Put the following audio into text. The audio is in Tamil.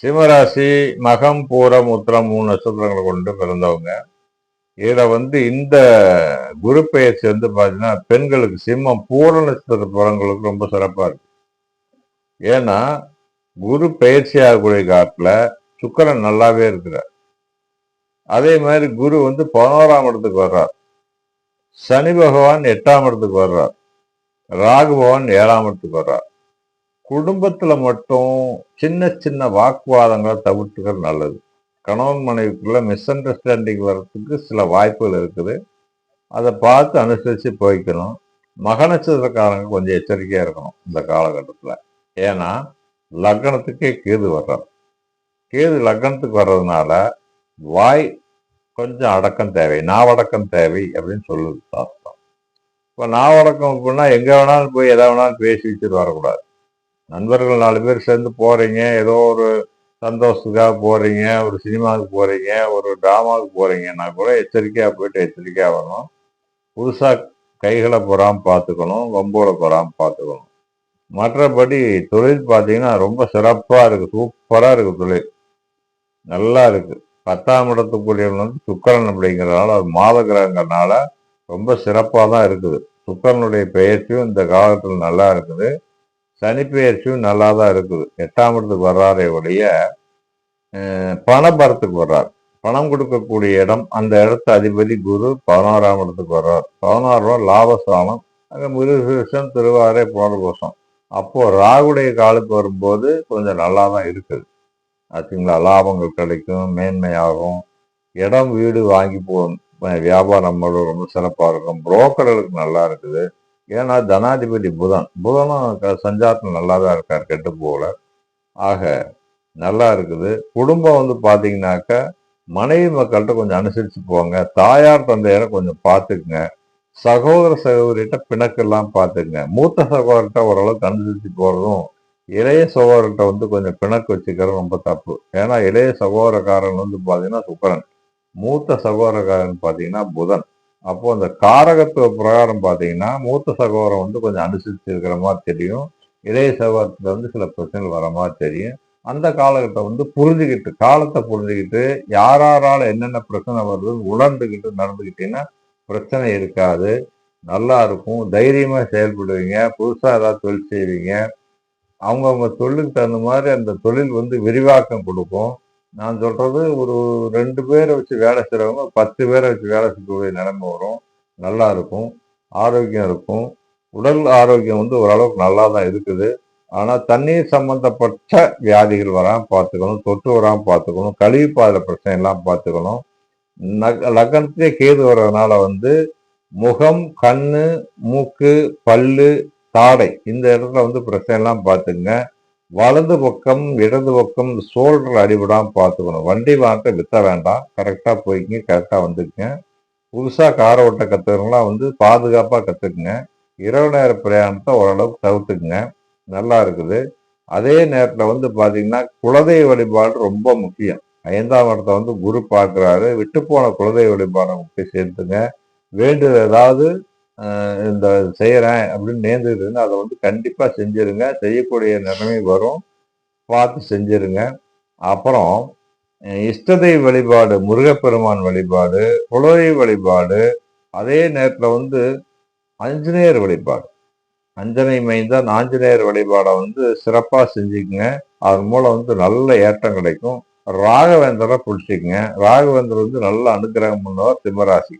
சிம்மராசி மகம் பூரம் உத்திரம் மூணு நட்சத்திரங்களை கொண்டு பிறந்தவங்க. இதில் வந்து இந்த குரு பெயர்ச்சி வந்து பார்த்தீங்கன்னா பெண்களுக்கு சிம்மம் பூர நட்சத்திர பிறங்களுக்கு ரொம்ப சிறப்பாக இருக்கு. ஏன்னா குரு பெயர்ச்சி ஆகக்கூடிய காட்டில் சுக்கரன் நல்லாவே இருக்கிறார். அதே மாதிரி குரு வந்து பதினோராம் இடத்துக்கு வர்றார். சனி பகவான் எட்டாம் இடத்துக்கு வர்றார். ராகு பகவான் ஏழாம் இடத்துக்கு வர்றார். குடும்பத்துல மட்டும் சின்ன சின்ன வாக்குவாதங்களை தவிர்த்துக்கிறது நல்லது. கணவன் மனைவிக்குள்ள மிஸ் அண்டர்ஸ்டாண்டிங் வர்றதுக்கு சில வாய்ப்புகள் இருக்குது. அதை பார்த்து அனுசரித்து போய்க்கணும். மக கொஞ்சம் எச்சரிக்கையாக இருக்கணும் இந்த காலகட்டத்தில். ஏன்னா லக்னத்துக்கே கேது வர்றார். கேது லக்னத்துக்கு வர்றதுனால வாய் கொஞ்சம் அடக்கம் தேவை நாவடக்கம் தேவை அப்படின்னு சொல்லுது சாஸ்திரம். இப்போ நாவடக்கம் அப்படின்னா எங்கே வேணாலும் போய் எதை வேணாலும் பேசி வச்சுட்டு வரக்கூடாது. நண்பர்கள் நாலு பேர் சேர்ந்து போகிறீங்க ஏதோ ஒரு சந்தோஷத்துக்காக போகிறீங்க ஒரு சினிமாவுக்கு போகிறீங்க ஒரு ட்ராமாவுக்கு போகிறீங்கன்னா கூட எச்சரிக்கையாக போயிட்டு எச்சரிக்கையாக வரணும். புதுசாக கைகளை பொறாமல் பார்த்துக்கணும் வம்போட பொறாமல் பார்த்துக்கணும். மற்றபடி தொழில் பார்த்தீங்கன்னா ரொம்ப சிறப்பாக இருக்குது சூப்பராக இருக்குது தொழில். நல்லா இருக்குது பத்தாம் இடத்துக்குரியவன் வந்து சுக்கரன் அப்படிங்கிறதுனால அது மாத ரொம்ப சிறப்பாக தான் இருக்குது. சுக்கரனுடைய பெயர்ச்சியும் இந்த காலத்தில் நல்லா இருக்குது. சனி பெயர்ச்சியும் நல்லா தான் இருக்குது. எட்டாம் இடத்துக்கு வர்றாரே ஒழிய பணபரத்துக்கு வர்றார். பணம் கொடுக்கக்கூடிய இடம் அந்த இடத்த அதிபதி குரு பதினோராம் இடத்துக்கு வர்றார். பதினாறு ரூபா லாபஸ்தானம். அங்கே மிருகசம் திருவாரே புனர்வசம் அப்போது ராகுடைய காலுக்கு வரும்போது கொஞ்சம் நல்லா தான் இருக்குது. ஆச்சுங்களா லாபங்கள் கிடைக்கும் மேன்மையாகும். இடம் வீடு வாங்கி போ வியாபாரம் ரொம்ப சிறப்பாக இருக்கும். புரோக்கர்களுக்கு நல்லா இருக்குது. ஏன்னா தனாதிபதி புதன். புதனும் சஞ்சாரத்தில் நல்லா தான் இருக்கார் கெட்டு போகல. ஆக நல்லா இருக்குது. குடும்பம் வந்து பார்த்தீங்கன்னாக்க மனைவி மக்கள்கிட்ட கொஞ்சம் அனுசரித்து போங்க. தாயார் தந்தையரை கொஞ்சம் பார்த்துக்குங்க சகோதர சகோதரிகிட்ட பிணக்கெல்லாம் பார்த்துக்குங்க மூத்த சகோதரர்கிட்ட ஓரளவுக்கு அனுசரித்து போகிறதும் இளைய சகோதரர்கிட்ட வந்து கொஞ்சம் பிணக்கு வச்சுக்கிறது ரொம்ப தப்பு. ஏன்னா இளைய சகோதரக்காரன் வந்து பார்த்தீங்கன்னா சுக்கரன். மூத்த சகோதரக்காரன் பார்த்தீங்கன்னா புதன். அப்போ அந்த காரகத்துவ பிரகாரம் பார்த்தீங்கன்னா மூத்த சகோதரம் வந்து கொஞ்சம் அனுசரித்து இருக்கிற மாதிரி தெரியும். இளைய சகோதரத்துல வந்து சில பிரச்சனைகள் வர மாதிரி தெரியும். அந்த காலகட்டம் வந்து புரிஞ்சுக்கிட்டு காலத்தை புரிஞ்சுக்கிட்டு யாராரால என்னென்ன பிரச்சனை வருதுன்னு உணர்ந்துக்கிட்டு நடந்துக்கிட்டீங்கன்னா பிரச்சனை இருக்காது. நல்லா இருக்கும். தைரியமாக செயல்படுவீங்க. புதுசாக ஏதாவது தொழில் செய்வீங்க. அவங்கவுங்க தொழிலுக்கு தகுந்த மாதிரி அந்த தொழில் வந்து விரிவாக்கம் கொடுக்கும். நான் சொல்றது ஒரு ரெண்டு பேரை வச்சு வேலை செய்கிறவங்க பத்து பேரை வச்சு வேலை செய்யக்கூடிய நிலைமை வரும். நல்லா இருக்கும். ஆரோக்கியம் இருக்கும். உடல் ஆரோக்கியம் வந்து ஓரளவுக்கு நல்லா தான் இருக்குது. ஆனால் தண்ணீர் சம்பந்தப்பட்ட வியாதிகள் வராமல் பார்த்துக்கணும். தொற்று வராமல் பார்த்துக்கணும். கழிவு பாதையில் பிரச்சனை எல்லாம் பார்த்துக்கணும். லக்னத்திலே கேது வர்றதுனால வந்து முகம் கண்ணு மூக்கு பல்லு தாடை இந்த இடத்துல வந்து பிரச்சனை எல்லாம் பார்த்துங்க வலது பக்கம் இடது பக்கம் சோல்டர் அடிபடாமல் பார்த்துக்கணும். வண்டி வாங்க வித்த வேண்டாம். கரெக்டாக போய்க்குங்க கரெக்டாக வந்துக்குங்க. புதுசாக காரை ஓட்ட கற்றுக்கிறவங்களாம் வந்து பாதுகாப்பாக கற்றுக்குங்க இரவு நேர பிரயாணத்தை ஓரளவுக்கு தவிர்த்துக்குங்க. நல்லா இருக்குது. அதே நேரத்தில் வந்து பார்த்தீங்கன்னா குலதெய்வ வழிபாடு ரொம்ப முக்கியம். ஐந்தாம் இடத்த வந்து குரு பார்க்குறாரு. விட்டு போன குலதெய்வ வழிபாடை முக்கிய சேர்த்துங்க. வேண்டுதல் ஏதாவது இந்த செய்கிறேன் அப்படின்னு நேர்ந்துட்டு அதை வந்து கண்டிப்பாக செஞ்சிருங்க. செய்யக்கூடிய நிலைமை வரும். பார்த்து செஞ்சிருங்க. அப்புறம் இஷ்டதை வழிபாடு முருகப்பெருமான் வழிபாடு குலதெய்வ வழிபாடு அதே நேரத்தில் வந்து அஞ்சனேயர் வழிபாடு. அஞ்சனை மைந்தான் ஆஞ்சநேயர் வழிபாடை வந்து சிறப்பாக செஞ்சுக்குங்க. அதன் மூலம் வந்து நல்ல ஏற்றம் கிடைக்கும். ராகவேந்தரை பிடிச்சிக்குங்க. ராகவேந்தர் வந்து நல்ல அனுகிரகம் பண்ணுவார் சிம்மராசி